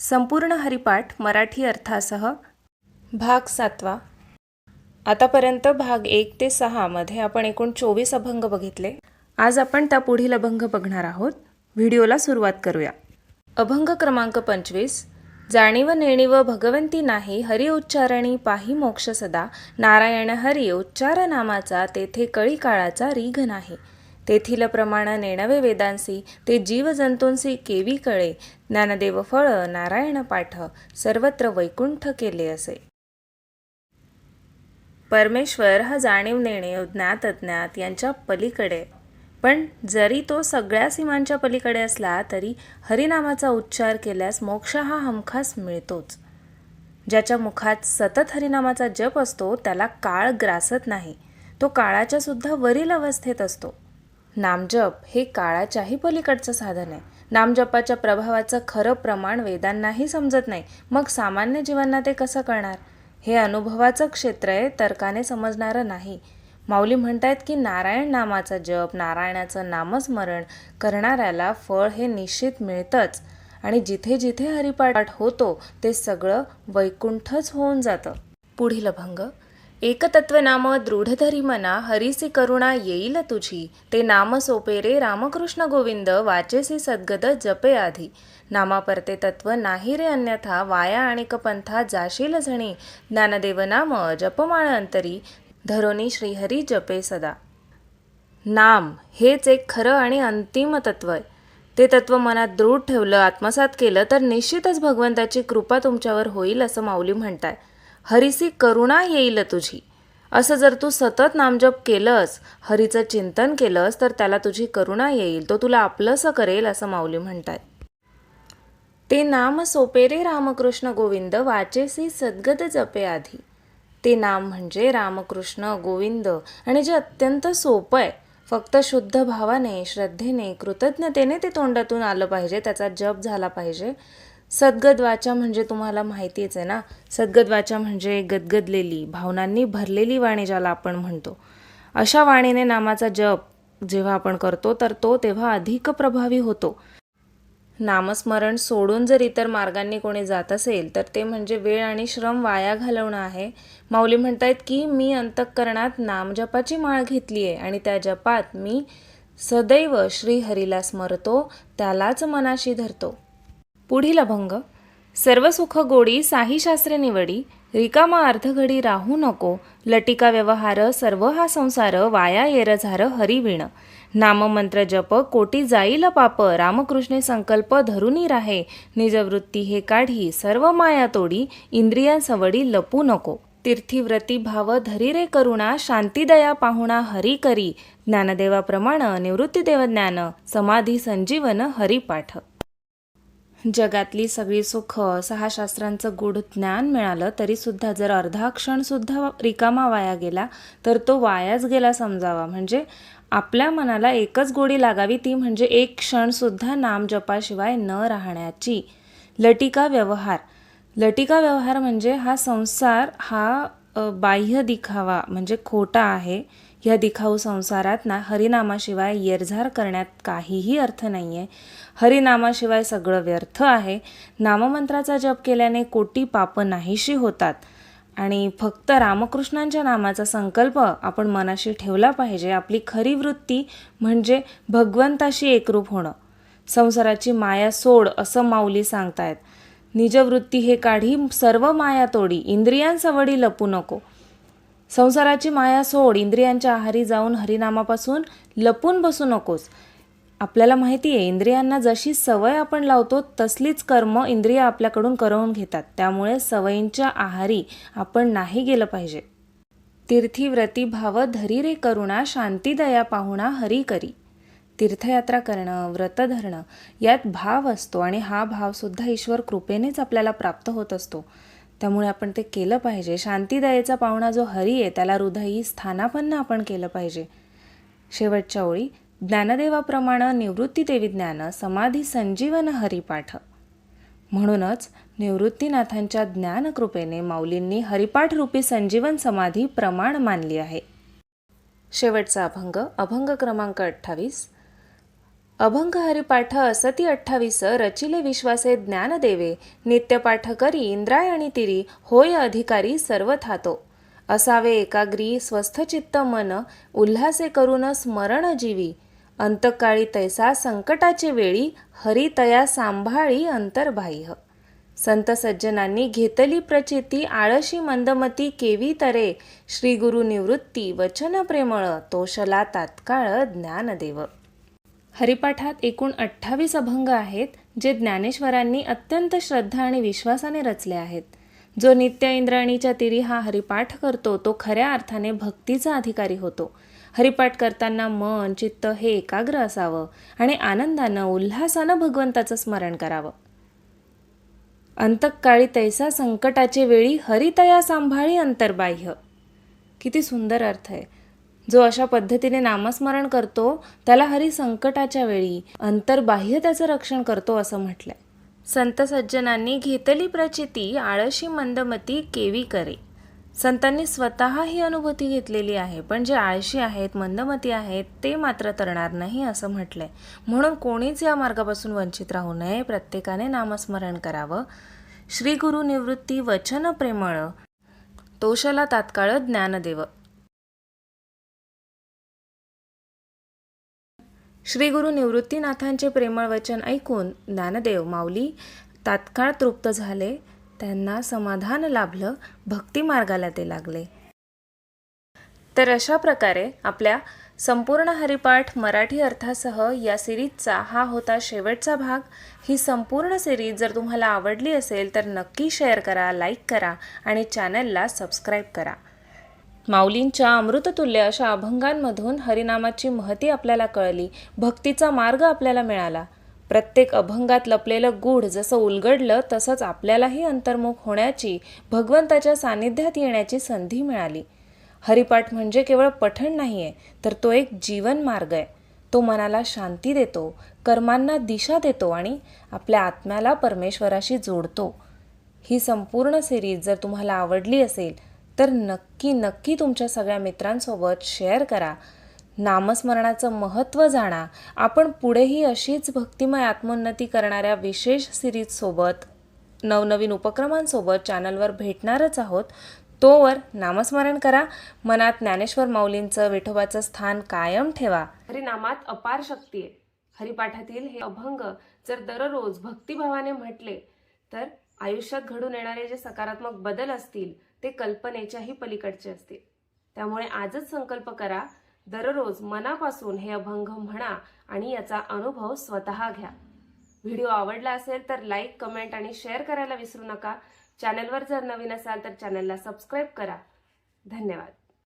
संपूर्ण हरिपाठ मराठी अर्थासह भाग सातवा. आतापर्यंत भाग एक ते सहामध्ये आपण एकूण चोवीस अभंग बघितले. आज आपण त्या पुढील अभंग बघणार आहोत. व्हिडिओला सुरुवात करूया. अभंग क्रमांक पंचवीस. जाणीव नेणीव भगवंती नाही हरि उच्चारणी पाही मोक्ष सदा नारायण हरी उच्चार नामाचा तेथे कळी काळाचा रीघ नाही. तेथील प्रमाण नेणवे वेदांसी ते जीवजंतूंसी केवी कळे. ज्ञानदेव फळ नारायण पाठ सर्वत्र वैकुंठ केले असे. परमेश्वर हा जाणीव नेणे ज्ञात अज्ञात यांच्या पलीकडे. पण जरी तो सगळ्या सीमांच्या पलीकडे असला तरी हरिनामाचा उच्चार केल्यास मोक्ष हा हमखास मिळतोच. ज्याच्या मुखात सतत हरिनामाचा जप असतो त्याला काळ ग्रासत नाही. तो काळाच्या सुद्धा वरील अवस्थेत असतो. नामजप हे काळाच्याही पलीकडचं साधन आहे. नामजपाच्या प्रभावाचं खरं प्रमाण वेदांनाही समजत नाही. मग सामान्य जीवांना ते कसं कळणार? हे अनुभवाचं क्षेत्र आहे तर्काने समजणारं नाही. माऊली म्हणतायत की नारायण नामाचा जप नारायणाचं नामस्मरण करणाऱ्याला फळ हे निश्चित मिळतंच. आणि जिथे जिथे हरिपाठ होतो ते सगळं वैकुंठच होऊन जातं. पुढील अभंग एकतत्व नाम दृढधरी मना हरिसी करुणा येईल तुझी. ते नाम सोपे रे रामकृष्ण गोविंद वाचेसी सद्गद जपे आधी. नामापरते तत्व नाही रे अन्यथा वाया आणि पंथा जाशील झणी. ज्ञानदेव नाम जपमाळ अंतरी धरोनी श्रीहरी जपे सदा. नाम हेच एक खरं आणि अंतिम तत्व आहे. ते तत्व मनात दृढ ठेवलं आत्मसात केलं तर निश्चितच भगवंताची कृपा तुमच्यावर होईल असं माऊली म्हणताय. हरीसी करुणा येईल तुझी. असं जर तू सतत नामजप केलंस हरीचं चिंतन केलंस तर त्याला तुझी करुणा येईल. तो तुला आपलंसं करेल असं माऊली म्हणताय ते नाम सोपे रे रामकृष्ण गोविंद वाचेसी सद्गत जपे आधी. ते नाम म्हणजे रामकृष्ण गोविंद आणि जे अत्यंत सोपं आहे फक्त शुद्ध भावाने श्रद्धेने कृतज्ञतेने ते तोंडातून आलं पाहिजे त्याचा जप झाला पाहिजे. सद्गद वाचा म्हणजे तुम्हाला माहितीच आहे ना. सद्गद वाचा म्हणजे गदगदलेली भावनांनी भरलेली वाणी ज्याला आपण म्हणतो. अशा वाणीने नामाचा जप जेव्हा आपण करतो तर तो तेव्हा अधिक प्रभावी होतो. नामस्मरण सोडून जर इतर मार्गांनी कोणी जात असेल तर ते म्हणजे वेळ आणि श्रम वाया घालवणं आहे. माऊली म्हणतायत की मी अंतःकरणात नामजपाची माळ घेतली आहे आणि त्या जपात मी सदैव श्रीहरीला स्मरतो त्यालाच मनाशी धरतो. पुढील अभंग सर्व सुख गोडी साही शास्त्रे निवडी रिकामा अर्धघडी राहू नको लटिका व्यवहार सर्व हा संसार वाया येरझार हरिविण नाममंत्र जप कोटी जाईल पाप रामकृष्णे संकल्प धरुनी राहे निजवृत्ती हे काढी सर्व माया तोडी इंद्रियांसवडी लपू नको तीर्थीव्रती भाव धरी रे करुणा शांतीदया पाहुणा हरी करी ज्ञानदेवाप्रमाण निवृत्ती देवज्ञान समाधी संजीवन हरिपाठ. जगातली सगळी सुख सहा शास्त्रांचं गूढ ज्ञान मिळालं तरीसुद्धा जर अर्धा क्षणसुद्धा रिकामा वाया गेला तर तो वायाच गेला समजावा. म्हणजे आपल्या मनाला एकच गोडी लागावी ती म्हणजे एक क्षणसुद्धा नामजपाशिवाय न राहण्याची. लटिका व्यवहार. लटिका व्यवहार म्हणजे हा संसार हा बाह्य दिखावा म्हणजे खोटा आहे. ह्या दिखाऊ संसारात ना हरिनामाशिवाय येरझार करण्यात काहीही अर्थ नाही आहे हरिनामाशिवाय सगळं व्यर्थ आहे. नाममंत्राचा जप केल्याने कोटी पापं नाहीशी होतात. आणि फक्त रामकृष्णांच्या नामाचा संकल्प आपण मनाशी ठेवला पाहिजे. आपली खरी वृत्ती म्हणजे भगवंताशी एकरूप होणं. संसाराची माया सोड असं माऊली सांगतायत. निजवृत्ती हे काढी सर्व माया तोडी. इंद्रियांसवडी लपू नको. संसाराची माया सोड इंद्रियांच्या आहारी जाऊन हरिनामापासून लपून बसू नकोस. आपल्याला माहिती आहे इंद्रियांना जशी सवय आपण लावतो तसलीच कर्म इंद्रिय आपल्याकडून करवून घेतात. त्यामुळे सवयींच्या आहारी आपण नाही गेलं पाहिजे. तीर्थी व्रती भाव धरी रे करुणा शांती दया पाहुणा हरी करी. तीर्थयात्रा करणं व्रत धरणं यात भाव असतो आणि हा भावसुद्धा ईश्वर कृपेनेच आपल्याला प्राप्त होत असतो. त्यामुळे आपण ते केलं पाहिजे. शांतीदयेचा पाहुणा जो हरी आहे त्याला हृदयी स्थानापन्न आपण केलं पाहिजे. शेवटच्या ओळी ज्ञानदेवाप्रमाणे निवृत्ती देवी ज्ञान समाधी संजीवन हरिपाठ म्हणूनच निवृत्तीनाथांच्या ज्ञानकृपेने माऊलींनी हरिपाठरूपी संजीवन समाधी प्रमाण मानली आहे. शेवटचा अभंग अभंग क्रमांक अठ्ठावीस अभंग हरिपाठ असती अठ्ठावीस रचिले विश्वासे ज्ञान देवे नित्यपाठ करी इंद्रायणी तिरी होय अधिकारी सर्व थातो असावे एकाग्री स्वस्थचित्त मन उल्हासे करून स्मरण जीवी. अंतकाळी तैसा संकटाचे वेळी हरी तया सांभाळी अंतर्बाह्य. संत सज्जनांनी घेतली प्रचिती आळशी मंदमती केवी तरे. श्री गुरु निवृत्ती वचन प्रेमळ तोषला तात्काळ ज्ञानदेव. हरिपाठात एकूण अठ्ठावीस अभंग आहेत जे ज्ञानेश्वरांनी अत्यंत श्रद्धा आणि विश्वासाने रचले आहेत. जो नित्य इंद्राणीच्या तिरी हा हरिपाठ करतो तो खऱ्या अर्थाने भक्तीचा अधिकारी होतो. हरिपाठ करताना मन चित्त हे एकाग्र असावं आणि आनंदानं उल्हासानं भगवंताचं स्मरण करावं. अंतकाळी तैसा संकटाचे वेळी हरितया सांभाळी अंतर्बाह्य. किती सुंदर अर्थ आहे. जो अशा पद्धतीने नामस्मरण करतो त्याला हरी संकटाच्या वेळी अंतर्बाह्य त्याचं रक्षण करतो असं म्हटलंय. संत सज्जनांनी घेतली प्रचिती आळशी मंदमती केवी करे संतांनी स्वतः ही अनुभूती घेतलेली आहे पण जे आळशी आहेत मंदमती आहेत ते मात्र तरणार नाही असं म्हटलंय. म्हणून कोणीच या मार्गापासून वंचित राहू नये प्रत्येकाने नामस्मरण करावं. श्री गुरु निवृत्ती वचन प्रेमळ तोषला तात्काळ ज्ञान देवं श्री गुरु निवृत्तीनाथांचे प्रेमळ वचन ऐकून ज्ञानदेव माऊली तात्काळ तृप्त झाले. त्यांना समाधान लाभलं भक्ती मार्गाला ते लागले. तर अशा प्रकारे आपल्या संपूर्ण हरिपाठ मराठी अर्थासह या सिरीजचा हा होता शेवटचा भाग. ही संपूर्ण सिरीज जर तुम्हाला आवडली असेल तर नक्की शेअर करा लाईक करा आणि चॅनलला सबस्क्राईब करा. माऊलींच्या अमृततुल्य अशा अभंगांमधून हरिनामाची महती आपल्याला कळली भक्तीचा मार्ग आपल्याला मिळाला. प्रत्येक अभंगात लपलेलं गूढ जसं उलगडलं तसंच आपल्यालाही अंतर्मुख होण्याची भगवंताच्या सान्निध्यात येण्याची संधी मिळाली. हरिपाठ म्हणजे केवळ पठण नाही आहे तर तो एक जीवन मार्ग आहे. तो मनाला शांती देतो कर्मांना दिशा देतो आणि आपल्या आत्म्याला परमेश्वराशी जोडतो. ही संपूर्ण सिरीज जर तुम्हाला आवडली असेल तर नक्की नक्की तुमच्या सगळ्या मित्रांसोबत शेअर करा. नामस्मरणाचं महत्त्व जाणा. आपण पुढेही अशीच भक्तिमय आत्मोन्नती करणाऱ्या विशेष सिरीजसोबत नवनवीन उपक्रमांसोबत चॅनलवर भेटणारच आहोत. तोवर नामस्मरण करा. मनात ज्ञानेश्वर माऊलींचं विठोबाचं स्थान कायम ठेवा. हरिनामात अपार शक्ती आहे. हरिपाठातील हे अभंग जर दररोज भक्तिभावाने म्हटले तर आयुष्यात घडून येणारे जे सकारात्मक बदल असतील ते कल्पनेच्याही पलीकडचे असतील. त्यामुळे आजच संकल्प करा दररोज मनापासून हे अभंग म्हणा आणि याचा अनुभव स्वतः घ्या. व्हिडिओ आवडला असेल तर लाईक कमेंट आणि शेअर करायला विसरू नका. चॅनलवर जर नवीन असाल तर चॅनलला सबस्क्राईब करा. धन्यवाद.